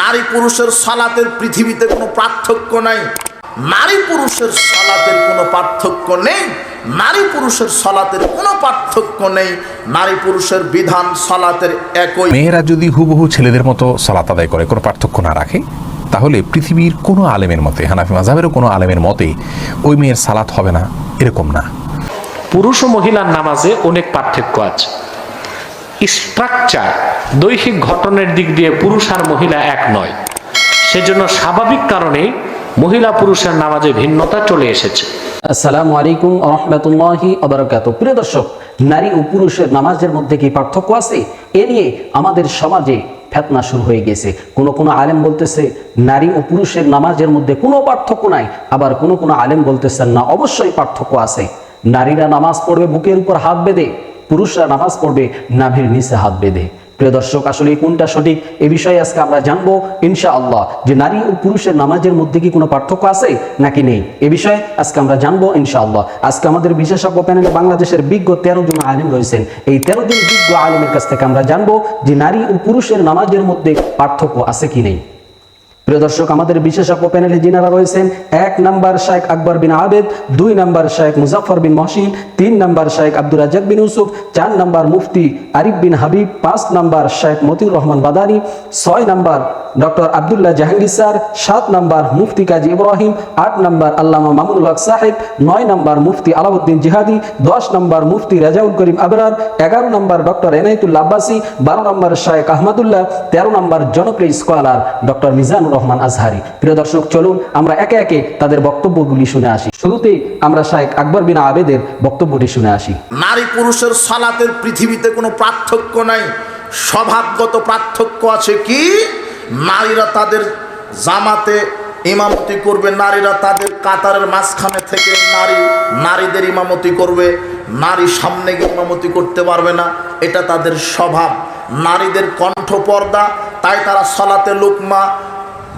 নারী পুরুষের সালাতের পৃথিবীতে কোনো পার্থক্য নাই। নারী পুরুষের সালাতের কোনো পার্থক্য নেই। নারী পুরুষের সালাতের কোনো পার্থক্য নেই। নারী পুরুষের বিধান সালাতের একই। মেয়েরা যদি হুবহু ছেলেদের মতো সালাত আদায় করে কোনো পার্থক্য না রাখে তাহলে পৃথিবীর কোনো আলেমের মতে হানাফি মাঝাবেরও কোনো আলেমের মতে ওই মেয়ের সালাত হবে না এরকম না। পুরুষ ও মহিলার নামাজে অনেক পার্থক্য আছে। স্ট্রাকচার দৈহিক ঘটনের দিক দিয়ে পুরুষ আর মহিলা এক নয়। সেজন্য স্বাভাবিক কারণে মহিলা পুরুষের নামাজে ভিন্নতা চলে এসেছে। আসসালামু আলাইকুম রহমতুল্লাহি আবরকাত প্রিয় দর্শক, নারী ও পুরুষের নামাজের মধ্যে কি পার্থক্য আছে? এ নিয়ে আমাদের সমাজে ফেতনা শুরু হয়ে গেছে কোনো কোনো আলেম বলতেছে, নারী ও পুরুষের নামাজের মধ্যে কোনো পার্থক্য নাই। আবার কোনো কোনো আলেম বলতেছেন, না, অবশ্যই পার্থক্য আছে। নারীরা নামাজ পড়বে, বুকের উপর হাত বেঁধে পুরুষরা নামাজ পড়বে, নাভির নিচে হাত বেঁধে। প্রিয় দর্শক, আসলে কোনটা সঠিক? এ বিষয়ে আজকে আমরা জানব ইনশা আল্লাহ যে নারী ও পুরুষের নামাজের মধ্যে কি কোনো পার্থক্য আছে নাকি নেই? এ বিষয়ে আজকে আমরা জানব ইনশা আল্লাহ আজকে আমাদের বিশেষজ্ঞ প্যানেলে বাংলাদেশের বিজ্ঞ তেরো জন আলিম রয়েছেন। এই তেরো জন বিজ্ঞ আলিমের কাছ থেকে আমরা জানব যে নারী ও পুরুষের নামাজের মধ্যে পার্থক্য আছে কি নেই। প্রিয় দর্শক, আমাদের বিশেষজ্ঞ প্যানেলে যিনারা রয়েছেন, এক নাম্বার শেখ আকবর বিন আবেদ, দুই নাম্বার শেখ মুজাফর বিন মহসিন, তিন নাম্বার শেখ আব্দুর রাজাক বিন ইউসুফ, চার নাম্বার মুফতি আরিফ বিন হাবিব, পাঁচ নাম্বার শেখ মতিউর রহমান বাদানি, ছয় number doctor Abdullah Jahangir sir, সাত নাম্বার মুফতি কাজী ইব্রাহিম, আট নাম্বার আল্লামা মামুনুল হক সাহেব, নয় নাম্বার মুফতি আলাউদ্দিন জিহাদি, দশ নাম্বার মুফতি রাজাউল করিম আবরার, এগারো নাম্বার ডক্টর এনায়তুল্লা আব্বাসি, বারো নাম্বার শায়েক আহমদুল্লাহ, তেরো নাম্বার জনপ্রিয় স্কলার ডক্টর মিজানুর রহমান আজহারি। প্রিয় দর্শক, চলুন আমরা একে একে তাদের বক্তব্যগুলি শুনে আসি। শুরুতেই আমরা শায়েক আকবর বিন আবেদের বক্তব্যটি শুনে আসি। নারী পুরুষের সালাতের পৃথিবীতে কোনো পার্থক্য নাই। স্বভাবগত পার্থক্য আছে কি? নারীরা তাদের জামাতে ইমামতি করবে, নারীরা তাদের কাতারের মাঝখানে থেকে নারী, নারীদের ইমামতি করবে। নারী সামনে গিয়ে ইমামতি করতে পারবে না, এটা তাদের স্বভাব। নারীদের কণ্ঠ পর্দা তাই তারা সলাতে লুকমা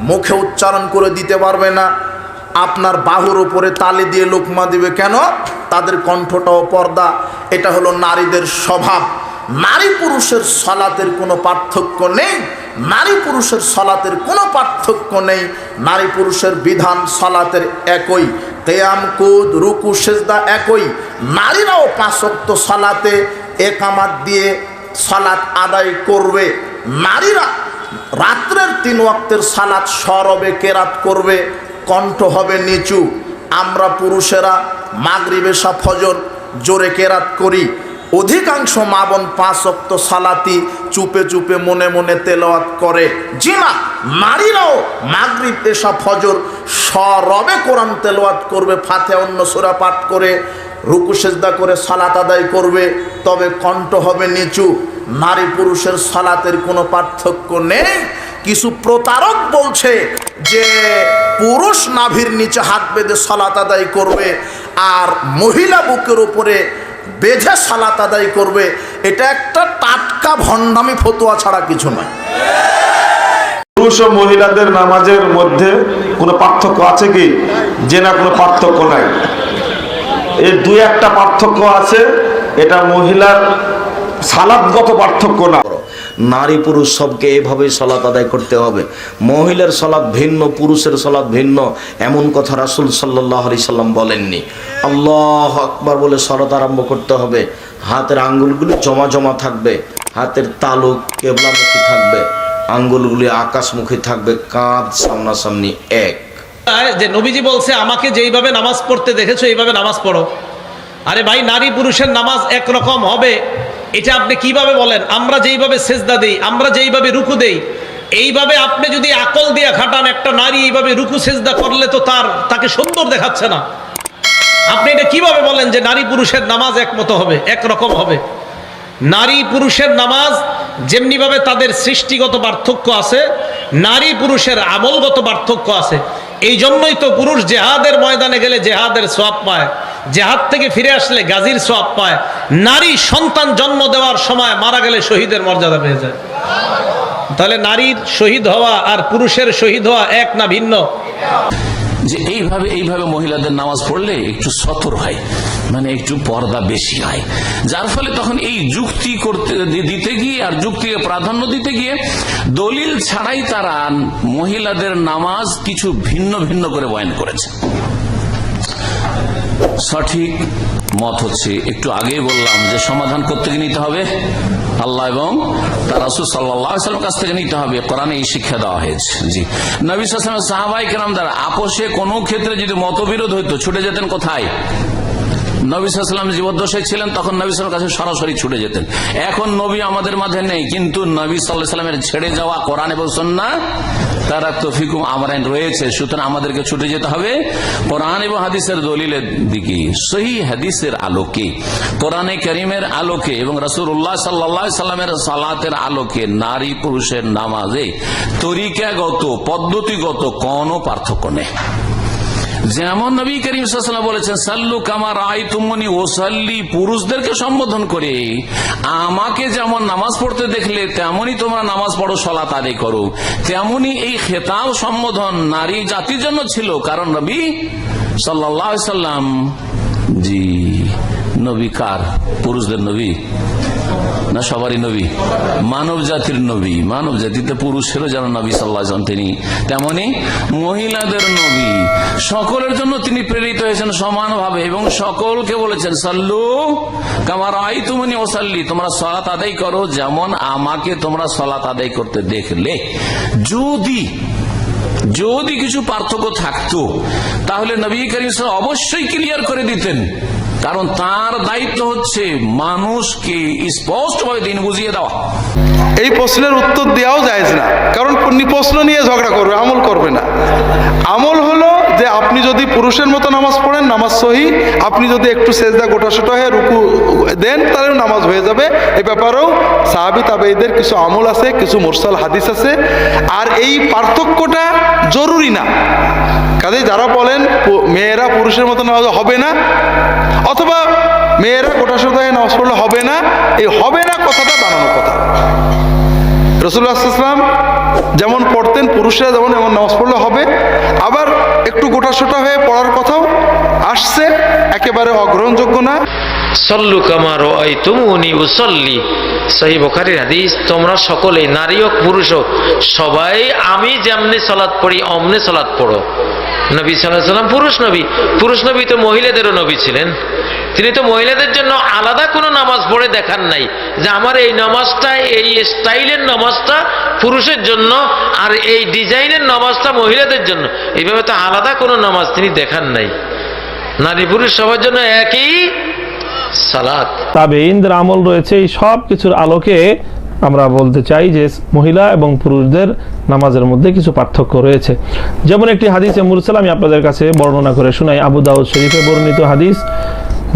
মুখে উচ্চারণ করে দিতে পারবে না। আপনার বাহুর উপরে তালি দিয়ে লোকমা দিবে। কেন? তাদের কণ্ঠটাও পর্দা। এটা হলো নারীদের স্বভাব। নারী পুরুষের সলাতের কোনো পার্থক্য নেই। নারী পুরুষের সলাতের কোনো পার্থক্য নেই। নারী পুরুষের বিধান সলাতের একই। কেয়াম কুদ, রুকু, সেজদা একই। নারীরাও পাঁচক্ত সলাতে একামাত দিয়ে সলাত আদায় করবে। নারীরা রাত্রের তিন ওয়াক্তের সালাত সরবে কেরাত করবে, কণ্ঠ হবে নিচু। আমরা পুরুষেরা মাগরিবেশা ফজর জোরে কেরাত করি। অধিকাংশ মাবন পাঁচ অক্ত সালাতি চুপে চুপে মনে মনে তেলাওয়াত করে। জি না নারীরাও মাগরিব এসা ফজর সরবে কোরআন তেলাওয়াত করবে ফাতে অন্য সোরা পাঠ করে, রুকু, সেজদা করে সালাত আদায় করবে। তবে কণ্ঠ হবে নিচু। নারী পুরুষের সালাতের কোনো পার্থক্য নেই। কিছু প্রতারক বলছে যে পুরুষ নাভির নিচে হাত বেঁধে সালাত আদায় করবে আর মহিলা বুকের উপরে বেঁধে সালাত আদায় করবে। এটা একটা টাটকা ভণ্ডামি ফতোয়া ছাড়া কিছু নয়। পুরুষ ও মহিলাদের নামাজের মধ্যে কোনো পার্থক্য আছে কি? যে না কোনো পার্থক্য নাই। এর দুই একটা পার্থক্য আছে। এটা মহিলার সালাদগত পার্থক্য না। নারী পুরুষ সবকে এভাবে সলাৎ আদায় করতে হবে। মহিলার সলাৎ ভিন্ন পুরুষের সলাৎ ভিন্ন। এমন কথা রাসুল সাল্লাহ আলি সাল্লাম বলেননি। আল্লাহ আকবার বলে সলাৎ আরম্ভ করতে হবে। হাতের আঙ্গুলগুলি জমা জমা থাকবে। হাতের তালুক কেবলামুখী থাকবে। আঙ্গুলগুলি আকাশমুখী থাকবে। কাঁধ সামনাসামনি এক। যে নবীজি বলছে আমাকে যেইভাবে নামাজ পড়তে দেখেছ এইভাবে নামাজ পড়ো। আরে ভাই নারী পুরুষের নামাজ একরকম হবে। এটা আপনি কীভাবে বলেন? আমরা যেইভাবে সেজদা দেই, আমরা যেইভাবে রুকু দেই, এইভাবে আপনি যদি আকল দিয়ে খাটান একটা নারী এইভাবে রুকু সেজদা করলে তো তার, তাকে সুন্দর দেখাচ্ছে না। আপনি এটা কীভাবে বলেন যে নারী পুরুষের নামাজ একমতো হবে, একরকম হবে? নারী পুরুষের নামাজ যেমনিভাবে তাদের সৃষ্টিগত পার্থক্য আছে, নারী পুরুষের আমলগত পার্থক্য আছে। এই জন্যই তো পুরুষ জেহাদের ময়দানে গেলে জেহাদের সোয়াব পায়। জেহাদ থেকে ফিরে আসলে গাজীর সোয়াব পায়, নারী সন্তান জন্ম দেওয়ার সময় মারা গেলে শহীদের মর্যাদা পেয়ে যায়। তাহলে নারীর শহীদ হওয়া আর পুরুষের শহীদ হওয়া এক না ভিন্ন? যে এইভাবে এইভাবে মহিলাদের নামাজ পড়লে একটু সতর হয় মানে একটু পর্দা বেশি হয়। যার ফলে তখন এই যুক্তি করতে, দিতে গিয়ে আর যুক্তিকে প্রাধান্য দিতে গিয়ে দলিল ছাড়াই তারা মহিলাদের নামাজ কিছু ভিন্ন ভিন্ন করে বয়ান করেছে। সঠিক মত হচ্ছে। একটু আগেই বললাম যে সমাধান করতে নিতে হবে। আল্লাহ এবং তার রাসুল সাল্লাম কাছ থেকে নিতে হবে। কোরআনে এই শিক্ষা দেওয়া হয়েছে। জি। নবী সালামের সাহাবাই কেরাম দ্বারা আপোষে কোনো ক্ষেত্রে যদি মতবিরোধ হইতো, ছুটে যেতেন কোথায়? নবী সাল্লাম জীবদ্দশায় ছিলেন, তখন নবী কাছে সরাসরি ছুটে যেতেন। এখন নবী আমাদের মাঝে নেই, কিন্তু নবী সাল্লাহ সাল্লামের ছেড়ে যাওয়া কোরআন এবং সন্না তারা তফিকুম আমরাইন রয়েছে, সুতরাং আমাদেরকে ছুটে যেতে হবে। কোরআন এবং হাদিসের দলিলের দিকে, সহি হাদিসের আলোকে, কোরআনে করিমের আলোকে এবং রসুল্লাহ সাল্লা সাল্লামের সালাতের আলোকে নারী পুরুষের নামাজে তরিকাগত, পদ্ধতিগত কোনো পার্থক্য নেই। যেমন নবী করিম বলেছেন, সাল্লু কামার আই তুমনি ওসাল্লি পুরুষদেরকে সম্বোধন করে, আমাকে যেমন নামাজ পড়তে দেখলে, তেমনি তোমরা নামাজ পড়ো, সলা আদায় করো। তেমনি এই খেতাব সম্বোধন নারী জাতির জন্য ছিল, কারণ নবী সাল্লাহ সাল্লাম জি, নবী কার? পুরুষদের নবী। না সবারই নবী? মানব জাতির নবী। মানব জাতিতে পুরুষেরও যেন নবী সাল্লাহ তিনি তেমনি মহিলাদের নবী। সকলের জন্য তিনি প্রেরিত হয়েছেন সমানভাবে এবং সকলকে বলেছেন, সাল্লু কামার আই তুমি ওসাল্লি তোমরা সলাত আদায় করো যেমন আমাকে তোমরা সলাত আদায় করতে দেখলে। যদি যদি কিছু পার্থক্য থাকতো, তাহলে নবী করিম অবশ্যই ক্লিয়ার করে দিতেন। কারণ তার দায়িত্ব হচ্ছে মানুষকে স্পষ্টভাবে দিন বুঝিয়ে দেওয়া। এই প্রশ্নের উত্তর দেওয়াও যায় না। কারণ প্রশ্ন নিয়ে ঝগড়া করবে, আমল করবে না। আমল হলো যে আপনি যদি পুরুষের মতো নামাজ পড়েন, নামাজ সহি, আপনি যদি একটু সেজদা গোটা সোটা হয়ে রুকু দেন, তাহলে নামাজ হয়ে যাবে। এ ব্যাপারেও সাহাবি তাবেইদের কিছু আমল আছে, কিছু মোরসাল হাদিস আছে। আর এই পার্থক্যটা জরুরি না। কাজে যারা বলেন মেয়েরা পুরুষের মতো নামাজ হবে না, অথবা মেয়েরা গোটা সোটা হয়ে নামাজ পড়লে হবে না, এই হবে না কথাটা বানানো কথা। রসুল্লাহ ইসলাম যেমন পড়তেন, পুরুষরা যেমন এমন নামাজ পড়লে হবে। আবার একটু গোটাসোটা হয়ে পড়ার কথাও আসছে, একেবারে অগ্রহণযোগ্য না। ওই সহি তোমরা সকলে নারী হোক, পুরুষ হোক, সবাই আমি যেমনি পড়ি পড়ো। নবী পুরুষ নবী। পুরুষ নবী তো মহিলাদেরও নবী ছিলেন। তিনি তো মহিলাদের জন্য আলাদা কোনো নামাজ পড়ে দেখান নাই যে আমার এই নামাজটা, এই স্টাইলের নামাজটা পুরুষের জন্য আর এই ডিজাইনের নামাজটা মহিলাদের জন্য। এইভাবে তো আলাদা কোনো নামাজ তিনি দেখান নাই। নারী পুরুষ সবার জন্য একই সালাত। তাবেইনদের আমল রয়েছে এই সব কিছুর আলোকে। আমরা বলতে চাই যে মহিলা এবং পুরুষদের নামাজের মধ্যে কিছু পার্থক্য রয়েছে। যেমন একটি হাদিসে মুরসাল আমি আপনাদের কাছে বর্ণনা করে শোনাই। আবু দাউদ শরীফে বর্ণিত হাদিস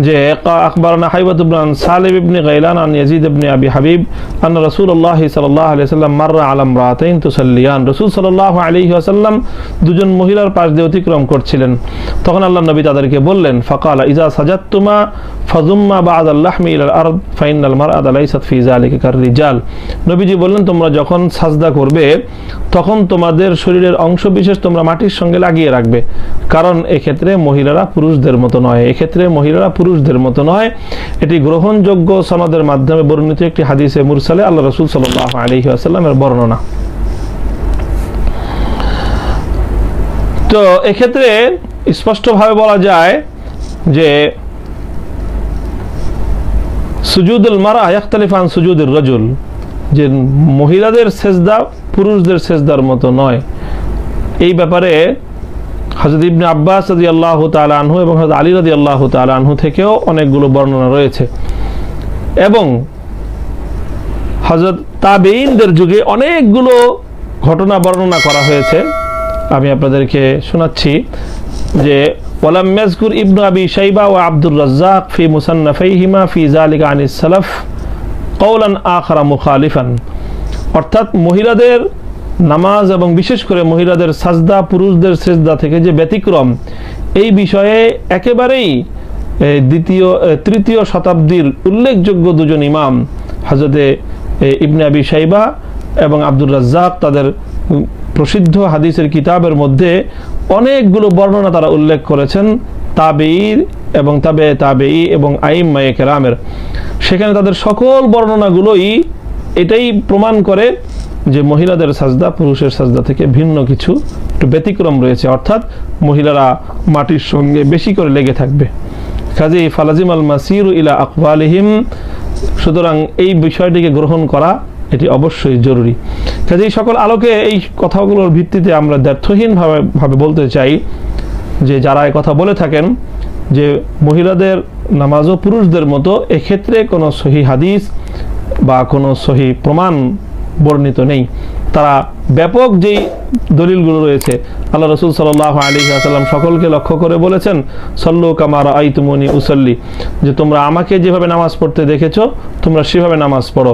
যে আকবরনা হাইবাত ইবন সালিব ইবনে গাইলান আন ইয়াজিদ ইবনে আবি হাবিব আন রাসূলুল্লাহ সাল্লাল্লাহু আলাইহি সাল্লাম মাররা আলা ইমরাতাইন তুসাল্লিয়ান। রাসূল সাল্লাল্লাহু আলাইহি ওয়াসাল্লাম দুজন মহিলার পাশ দিয়ে অতিক্রম করছিলেন। তখন আল্লাহ নবী তাদেরকে বললেন, ফাকালা, ইজা সাজাত্তুমা ফাজুম্মা বাদ আল্লাহমি ইলাল আরদ ফাইনাল মারআত লাইসাত ফি যালিকা কার রিজাল নবীজি বললেন, তোমরা যখন সাজদা করবে তখন তোমাদের শরীরের অংশ বিশেষ তোমরা মাটির সঙ্গে লাগিয়ে রাখবে। কারণ এক্ষেত্রে মহিলারা পুরুষদের মতো নয়। এক্ষেত্রে মহিলারা পুরুষদের মতো নয়। এটি গ্রহণযোগ্য সনদের মাধ্যমে বর্ণিত একটি হাদিসে মুরসালে আল্লাহ রসুল সাল্লাহ আলহি আসাল্লামের বর্ণনা। তো এক্ষেত্রে স্পষ্টভাবে বলা যায় যে সুজুদুল মারা ইয়াখতালিফান সুজুদুল রজুল, যে মহিলাদের সেজদা পুরুষদের সেজদার মতো নয়। এই ব্যাপারে হজরত ইবনে আব্বাস রাজি আল্লাহ আনহু এবং হজরত আলী রাজি আল্লাহ আনহু থেকেও অনেকগুলো বর্ণনা রয়েছে। এবং হজরত তাবেইনদের যুগে অনেকগুলো ঘটনা বর্ণনা করা হয়েছে। আমি আপনাদেরকে শোনাচ্ছি যে, ওয়ালাম ইয়াজকুর ইবনু আবি শাইবা ও আব্দুর রাজ্জাক ফি মুসান্নাফাইহিমা ফি যালিকা আনিস সালাফ কওলান আখরা মুখালিফান। অর্থাৎ মহিলাদের নামাজ এবং বিশেষ করে মহিলাদের সাজদা, পুরুষদের সেজদা থেকে যে ব্যতিক্রম, এই বিষয়ে একেবারেই দ্বিতীয় তৃতীয় শতাব্দীর উল্লেখযোগ্য দুজন ইমাম হজরতে ইবনে আবি সাইবা এবং আব্দুর রাজ্জাক, তাদের প্রসিদ্ধ হাদিসের কিতাবের মধ্যে অনেকগুলো বর্ণনা তারা উল্লেখ করেছেন তাবেইর এবং তাবে তাবেই এবং আইম মায়ে কেরামের। সেখানে তাদের সকল বর্ণনাগুলোই এটাই প্রমাণ করে যে মহিলাদের সাজদা, পুরুষের সাজদা থেকে ভিন্ন কিছু একটু ব্যতিক্রম রয়েছে। অর্থাৎ মহিলারা মাটির সঙ্গে বেশি করে লেগে থাকবে। কাজে ফালাজিম আল মাসির ইলা আকবালিহিম সুতরাং এই বিষয়টিকে গ্রহণ করা এটি অবশ্যই জরুরি। কাজে সকল আলোকে এই কথাগুলোর ভিত্তিতে আমরা দ্ব্যর্থহীনভাবে ভাবে বলতে চাই যে যারা কথা বলে থাকেন যে মহিলাদের নামাজও পুরুষদের মতো এক্ষেত্রে কোনো সহি হাদিস বা কোনো সহি প্রমাণ বর্ণিত নেই। তারা ব্যাপক যেই দলিলগুলো রয়েছে, আল্লাহ রসুল সাল্লাহ আলী আসাল্লাম সকলকে লক্ষ্য করে বলেছেন, সল্লু কামার আইতুমনি উসল্লি। যে তোমরা আমাকে যেভাবে নামাজ পড়তে দেখেছ, তোমরা সেভাবে নামাজ পড়ো।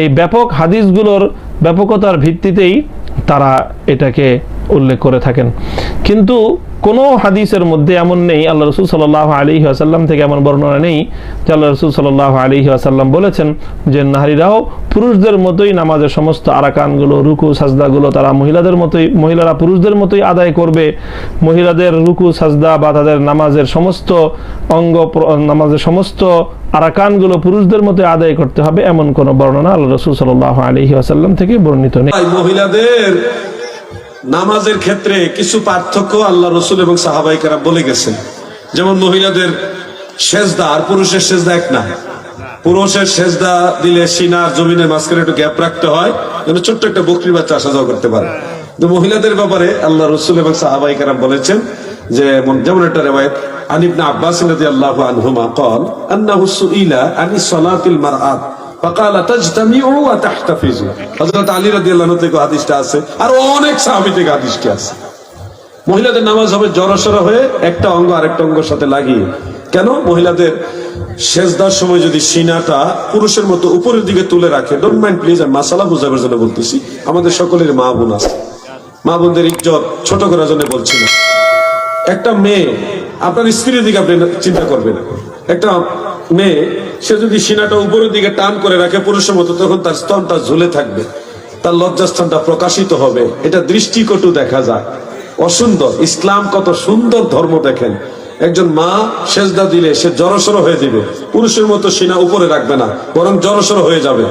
এই ব্যাপক হাদিসগুলোর ব্যাপকতার ভিত্তিতেই তারা এটাকে উল্লেখ করে থাকেন। কিন্তু কোনো হাদিসের মধ্যে এমন নেই, আল্লাহ রসুল সাল্লাহ আলী আসাল্লাম থেকে এমন বর্ণনা নেই যে আল্লাহ রসুল সাল্লাহ আলী আসাল্লাম বলেছেন যে নারীরাও পুরুষদের মতোই নামাজের সমস্ত আরাকানগুলো, রুকু, সাজদাগুলো তারা মহিলাদের মতোই, মহিলারা পুরুষদের মতোই আদায় করবে। মহিলাদের রুকু, সাজদা বা তাদের নামাজের সমস্ত অঙ্গ নামাজের সমস্ত আরাকানগুলো পুরুষদের মতো আদায় করতে হবে, এমন কোনো বর্ণনা আল্লাহ রসুল সাল্লাহ আলী আসাল্লাম থেকে বর্ণিত নেই। মহিলাদের নামাজের ক্ষেত্রে কিছু পার্থক্য আল্লাহ রসুল এবং সাহাবাইকারা বলে গেছেন। যেমন মহিলাদের সেজদা, আর পুরুষের সেজদা এক না। পুরুষের সেজদা দিলে সিনার জমিনের মাঝখানে একটু গ্যাপ রাখতে হয়, যেন ছোট্ট একটা বকরি বাচ্চা আসা যাওয়া করতে পারে। মহিলাদের ব্যাপারে আল্লাহ রসুল এবং সাহাবাইকারা বলেছেন যে, যেমন একটা রেওয়ায়ত আনিবনা আব্বাস আল্লাহ আনহুমা কল আন্না হুসু ইলা আনি সলাতিল মার فقال تجتمعوا وتحتفظوا হযরত আলী রাদিয়াল্লাহু আনহু থেকে হাদিসটা আছে আর অনেক সাহাবী থেকে হাদিসটি আছে মহিলাদের নামাজ হবে জড়সড় হয়ে একটা অঙ্গ আরেকটা অঙ্গের সাথে লাগিয়ে কেন মহিলাদের শেষদার সময় যদি সিনাটা পুরুষের মতো উপরের দিকে তুলে রাখে ডোন্ট মাইন্ড প্লিজ আমি মাসালা বুঝাবার জন্য বলতেছি আমাদের সকলের মা বোন আছে মা বোনদের ইজ্জত ছোট করার জন্য বলছি না একটা মেয়ে আপনার স্ত্রীর দিকে আপনি চিন্তা করবেন একটা মেয়ে, সে যদি সিনাটা উপরের দিকে টান করে রাখে পুরুষের মতো, তখন তার স্তনটা ঝুলে থাকবে। তার লজ্জাস্থানটা প্রকাশিত হবে। এটা দৃষ্টিকটু দেখা যায়। অসুন্দর। ইসলাম কত সুন্দর ধর্ম দেখেন। একজন মা সেজদা দিলে সে জড়সড় হয়ে দিবে পুরুষের মতো সিনা উপরে রাখবে না, বরং জড়সড় হয়ে যাবে।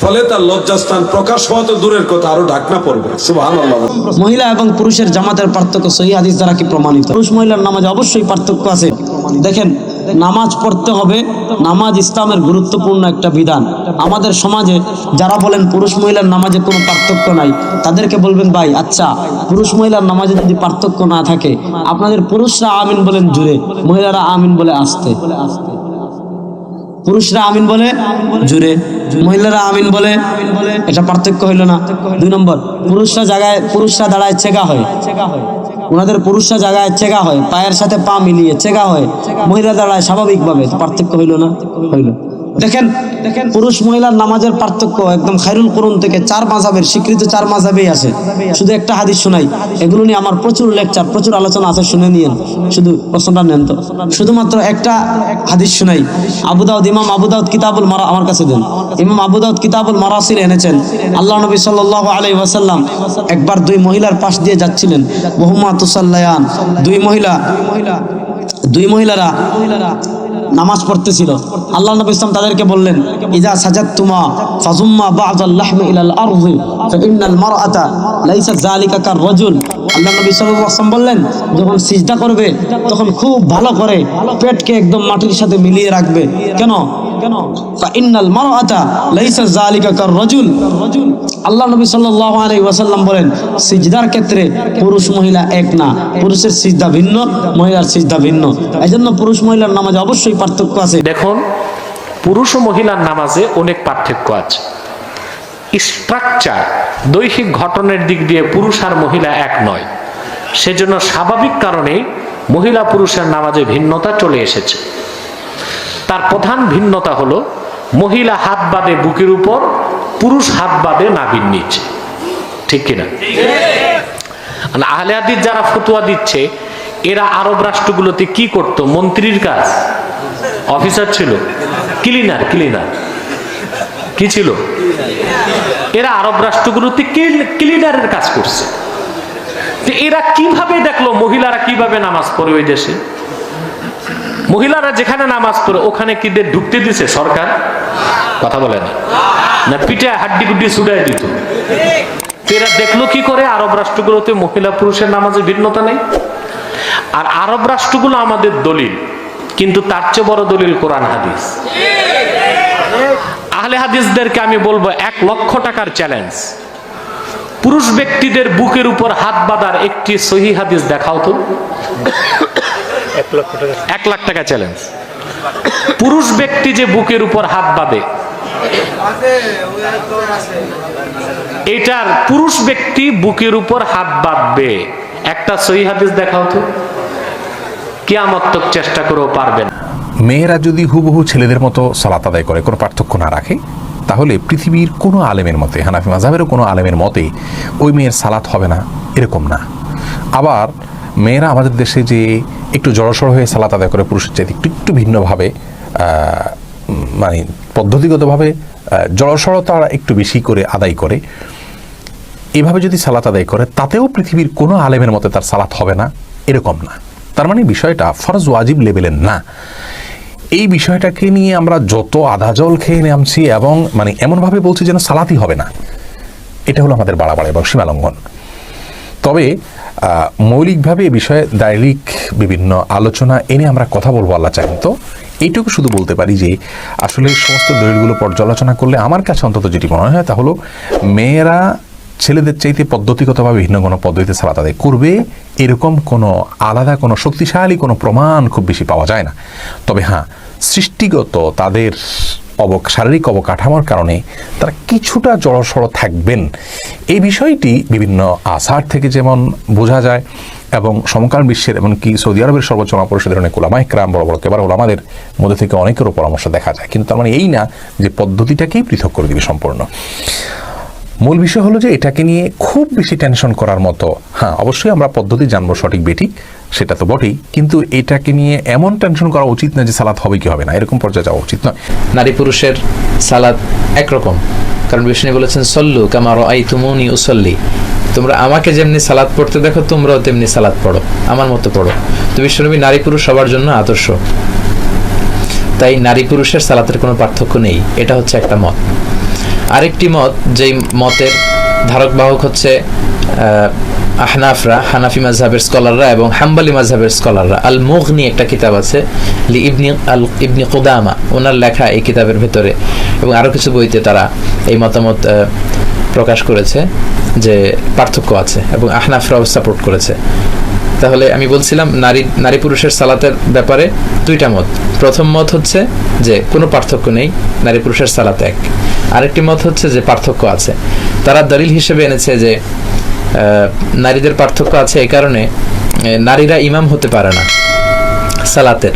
ফলে তার লজ্জাস্থান প্রকাশ হওয়া তো দূরের কথা, আরও ঢাকনা পড়বে। মহিলা এবং পুরুষের জামাতের পার্থক্য সহি দ্বারা কি প্রমাণিত? পুরুষ মহিলার নামাজে অবশ্যই পার্থক্য আছে। দেখেন নামাজ পড়তে হবে। নামাজ ইসলামের গুরুত্বপূর্ণ একটা বিধান। আমাদের সমাজে যারা বলেন পুরুষ মহিলার নামাজে কোনো পার্থক্য নাই, তাদেরকে বলবেন, ভাই আচ্ছা পুরুষ মহিলার নামাজে যদি পার্থক্য না থাকে, আপনাদের পুরুষরা আমিন বলেন জুড়ে, মহিলারা আমিন বলে আসতে। পুরুষরা আমিন বলে জুড়ে, মহিলারা আমিন বলে, এটা পার্থক্য হইল না। দুই নম্বর, পুরুষরা জায়গায়, পুরুষরা দাঁড়ায় চেগা হয়। ওনাদের পুরুষরা জায়গায় চেগা হয়, পায়ের সাথে পা মিলিয়ে চেগা হয়। মহিলা দাঁড়ায় স্বাভাবিকভাবে, পার্থক্য হইল না? হইল। দেখেন দেখেন। পুরুষ মহিলার নামাজের পার্থক্য একদম খাইরুল করুন থেকে চার মাঝাবের স্বীকৃত চার মাঝাবেই আছে। শুধু একটা হাদিস শোনাই এগুলো নিয়ে আমার প্রচুর লেকচার প্রচুর আলোচনা আছে শুনে নিয়েন। শুধু প্রশ্নটা নেন তো। শুধুমাত্র একটা হাদিস শোনাই আবু দাউদ ইমাম আবু দাউদ কিতাবুল মারা আমার কাছে দেন। ইমাম আবু দাউদ কিতাবুল মারাসিল এনেছেন। আল্লাহ নবী সাল্লাল্লাহু আলাইহি ওয়াসাল্লাম একবার দুই মহিলার পাশ দিয়ে যাচ্ছিলেন। বহুমা তুসাল্লায়ান। দুই মহিলা দুই মহিলারা নামাজ পড়তেছিল। আল্লাহ নবী ইসলাম তাদেরকে বললেন, ইজা সাজাতুমা ফাজুম্মা বা'দাল লাহমি ইলাল আরদি ফাইন্নাল মারআতা লাইসা যালিকা কার রাজুল। আল্লাহ নবী সাল্লাল্লাহু আলাইহি বললেন, যখন সিজদা করবে, তখন খুব ভালো করে পেটকে একদম মাটির সাথে মিলিয়ে রাখবে। কেন? অবশ্যই পার্থক্য আছে। দেখুন, পুরুষ ও মহিলার নামাজে অনেক পার্থক্য আছে। স্ট্রাকচার দৈহিক ঘটনের দিক দিয়ে পুরুষ আর মহিলা এক নয়। সেজন্য স্বাভাবিক কারণে মহিলা পুরুষের নামাজে ভিন্নতা চলে এসেছে। তার প্রধান ভিন্নতা হলো, মহিলা হাত বাঁধে বুকের উপর, পুরুষ হাত বাঁধে নাভির নিচে। ঠিক কিনা? আহলে হাদিস যারা ফতুয়া দিচ্ছে, এরা আরব রাষ্ট্রগুলোতে কি করত? মন্ত্রীর কাজ। অফিসার ছিল। Cleaner cleaner. কি ছিল? এরা আরব রাষ্ট্রগুলোতে ক্লিনারের কাজ করছে। এরা কীভাবে দেখল? মহিলারা কীভাবে নামাজ পড়ে ওই দেশে? মহিলারা যেখানে নামাজ পড়ে, ওখানে কি ঢুকতে দিছে সরকার? কথা বলে না। পিঠে হাড্ডি গুড্ডি ছুড়াই দিত। এরা দেখল কি করে? আরব রাষ্ট্রগুলোতে মহিলা পুরুষের নামাজে ভিন্নতা নেই। আর আরব রাষ্ট্রগুলো আমাদের দলিল, কিন্তু তার চেয়ে বড় দলিল কোরআন হাদিস। আহলে হাদিসদেরকে আমি বলব, এক লক্ষ টাকার চ্যালেঞ্জ পুরুষ ব্যক্তিদের বুকের উপর হাত বাঁধার একটি সহি হাদিস দেখাও তো। এক লাখ টাকা চ্যালেঞ্জ পুরুষ ব্যক্তি যে বুকের উপর হাত বাঁধে এটার পুরুষ ব্যক্তি বুকের উপর হাত বাঁধবে। একটা সহি হাদিস দেখাও তো। কেয়ামত্তক চেষ্টা করেও পারবেন মেয়েরা যদি হুবহু ছেলেদের মতো সালাত আদায় করে কোনো পার্থক্য না রাখে তাহলে পৃথিবীর কোনো আলেমের মতে হানাফি মাঝাবেরও কোনো আলেমের মতে ওই মেয়ের সালাত হবে না এরকম না। আবার মেয়েরা আমাদের দেশে যে একটু জড়সড় হয়ে সালাত আদায় করে পুরুষের চাইতে একটু একটু ভিন্নভাবে মানে পদ্ধতিগতভাবে জড়সড়তা একটু বেশি করে আদায় করে। এভাবে যদি সালাত আদায় করে, তাতেও পৃথিবীর কোনো আলেমের মতে তার সালাত হবে না, এরকম না। তার মানে বিষয়টা ফরজ ওয়াজিব লেভেলের না। এই বিষয়টাকে নিয়ে আমরা যত আধা জল খেয়ে নামছি এবং মানে এমনভাবে বলছি যেন সালাতই হবে না। এটা হলো আমাদের বাড়াবাড়ি এবং সীমালঙ্ঘন তবে মৌলিকভাবে এ বিষয়ে দায়িক বিভিন্ন আলোচনা এনে আমরা কথা বলব আল্লাহ চাই তো এইটুকু শুধু বলতে পারি যে, আসলে সমস্ত দলিলগুলো পর্যালোচনা করলে আমার কাছে অন্তত যেটি মনে হয় তা হলো, মেয়েরা ছেলেদের চাইতে পদ্ধতিগতভাবে ভিন্ন কোনো পদ্ধতিতে সালাত আদায় করবে, এরকম কোনো আলাদা, কোনো শক্তিশালী কোনো প্রমাণ খুব বেশি পাওয়া যায় না। তবে হ্যাঁ সৃষ্টিগত তাদের অব শারীরিক অবকাঠামোর কারণে তারা কিছুটা জড়সড় থাকবেন। এই বিষয়টি বিভিন্ন আসার থেকে যেমন বোঝা যায় এবং সমকাল বিশ্বের এমনকি সৌদি আরবের সর্বোচ্চ মহাপরিষদের অনেক ওলামা একরাম বড় বড় কেবার ওলামাদের মধ্যে থেকে অনেকেরও পরামর্শ দেখা যায়। কিন্তু তার মানে এই না যে পদ্ধতিটাকেই পৃথক করে দিবে সম্পূর্ণ। মূল বিষয় হলো যে এটাকে নিয়ে খুব বেশি টেনশন করার মতো। হ্যাঁ অবশ্যই আমরা পদ্ধতি জানব সঠিক বেটি, সেটা তো বটেই। কিন্তু এটাকে নিয়ে এমন টেনশন করা উচিত না যে সালাদ হবে কি হবে না, এরকম পর্যায়ে যাওয়া উচিত নয়। নারী পুরুষের সালাদ একরকম। কারণ বিষ্ণু বলেছেন, সল্লু কামার আই তুমনি উসল্লি। তোমরা আমাকে যেমনি সালাদ পড়তে দেখো, তোমরাও তেমনি সালাদ পড়ো। আমার মতো পড়ো। তো বিশ্বনবী নারী পুরুষ সবার জন্য আদর্শ। তাই নারী পুরুষের সালাতের কোনো পার্থক্য নেই। এটা হচ্ছে একটা মত। আরেকটি মত, যেই মতের ধারক বাহক হচ্ছে আহনাফরা, হানাফি মাজহাবের স্কলাররা এবং হাম্বালি মাজহাবের স্কলাররা। আল মুগনি একটা কিতাব আছে লি ইবনি আল, ইবনি কুদামা ওনার লেখা এই কিতাবের ভেতরে। এবং আরও কিছু বইতে তারা এই মতামত প্রকাশ করেছে, যে পার্থক্য আছে এবং আহনাফরাও সাপোর্ট করেছে। তাহলে আমি বলছিলাম নারী নারী পুরুষের সালাতের ব্যাপারে দুইটা মত। প্রথম মত হচ্ছে যে কোনো পার্থক্য নেই, নারী পুরুষের সালাত এক। আরেকটি মত হচ্ছে যে পার্থক্য আছে। তারা দলিল হিসেবে এনেছে যে নারীদের পার্থক্য আছে এই কারণে নারীরা ইমাম হতে পারে না সালাতের।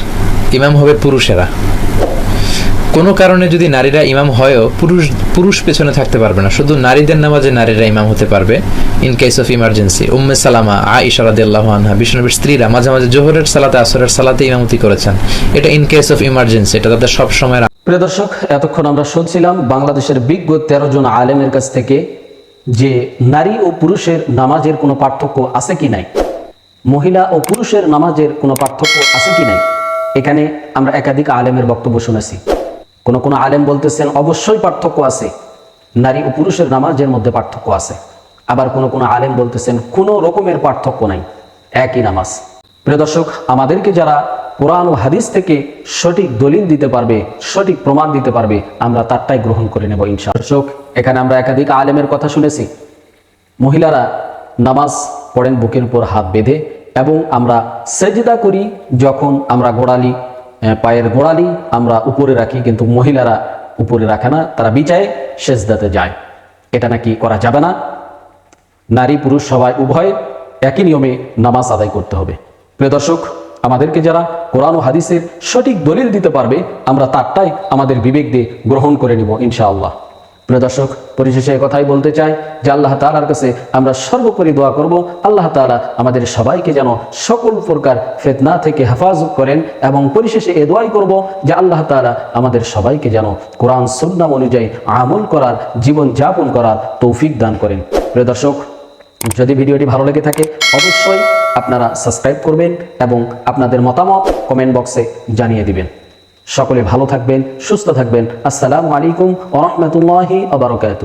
ইমাম হবে পুরুষেরা। কোনো কারণে যদি নারীরা ইমাম হয়ও পুরুষ পুরুষ পেছনে থাকতে পারবে না, শুধু নারীদের নামাজে নারীরা ইমাম হতে পারবে in case of emergency Umm Salama Aisha রাদিয়াল্লাহু আনহা বিষ্ণুনবীর স্ত্রীরা মাঝে মাঝে জোহরের সালাতে, আসরের সালাতে ইমামতি করেছেন। এটা ইন কেস অফ ইমার্জেন্সি এটা তাদের সব সময় প্রিয় দর্শক, এতক্ষণ আমরা শুনছিলাম বাংলাদেশের বিজ্ঞ তেরো জন আলেমের কাছ থেকে যে নারী ও পুরুষের নামাজের কোনো পার্থক্য আছে কি নাই, মহিলা ও পুরুষের নামাজের কোনো পার্থক্য আছে কি নাই, এখানে আমরা একাধিক আলেমের বক্তব্য শুনেছি। কোন কোন আলেম বলতেছেন, অবশ্যই পার্থক্য আছে। নারী ও পুরুষের নামাজের মধ্যে পার্থক্য আছে। আবার কোন কোন আলেম বলতেছেন, কোনো রকমের পার্থক্য নাই, একই নামাজ। প্রিয় দর্শক, আমাদেরকে যারা কোরআন ও হাদিস থেকে সঠিক দলিল দিতে পারবে, সঠিক প্রমাণ দিতে পারবে, আমরা তারটাই গ্রহণ করে নেব ইনশা দর্শক, এখানে আমরা একাধিক আলেমের কথা শুনেছি। মহিলারা নামাজ পড়েন বুকের উপর হাত বেঁধে এবং আমরা সেজদা করি যখন আমরা গোড়ালি পায়ের গোড়ালি আমরা উপরে রাখি, কিন্তু মহিলারা উপরে রাখে না, তারা বিচায়ে সেজদাতে যায়। এটা নাকি করা যাবে না? নারী পুরুষ সবাই উভয় একই নিয়মে নামাজ আদায় করতে হবে। প্রিয় দর্শক, আমাদেরকে যারা কোরআন ও হাদিসের সঠিক দলিল দিতে পারবে, আমরা তারটাই আমাদের বিবেক দিয়ে গ্রহণ করে নিব, ইনশাআল্লাহ। প্রিয় দর্শক, পরিশেষে কথাই বলতে চাই যে আল্লাহ তালার কাছে আমরা সর্বোপরি দোয়া করব। আল্লাহ তাআলা আমাদের সবাইকে যেন সকল প্রকার ফেতনা থেকে হেফাজত করেন এবং পরিশেষে এ দোয়াই করব যে আল্লাহ তাআলা আমাদের সবাইকে যেন কোরআন সুন্নাম অনুযায়ী আমল করার, জীবন যাপন করার তৌফিক দান করেন। প্রিয় দর্শক, যদি ভিডিওটি ভালো লেগে থাকে, অবশ্যই আপনারা সাবস্ক্রাইব করবেন এবং আপনাদের মতামত কমেন্ট বক্সে জানিয়ে দিবেন। সকলে ভালো থাকবেন সুস্থ থাকবেন। আসসালামু আলাইকুম ওরহমতুল্লাহি আবরকাত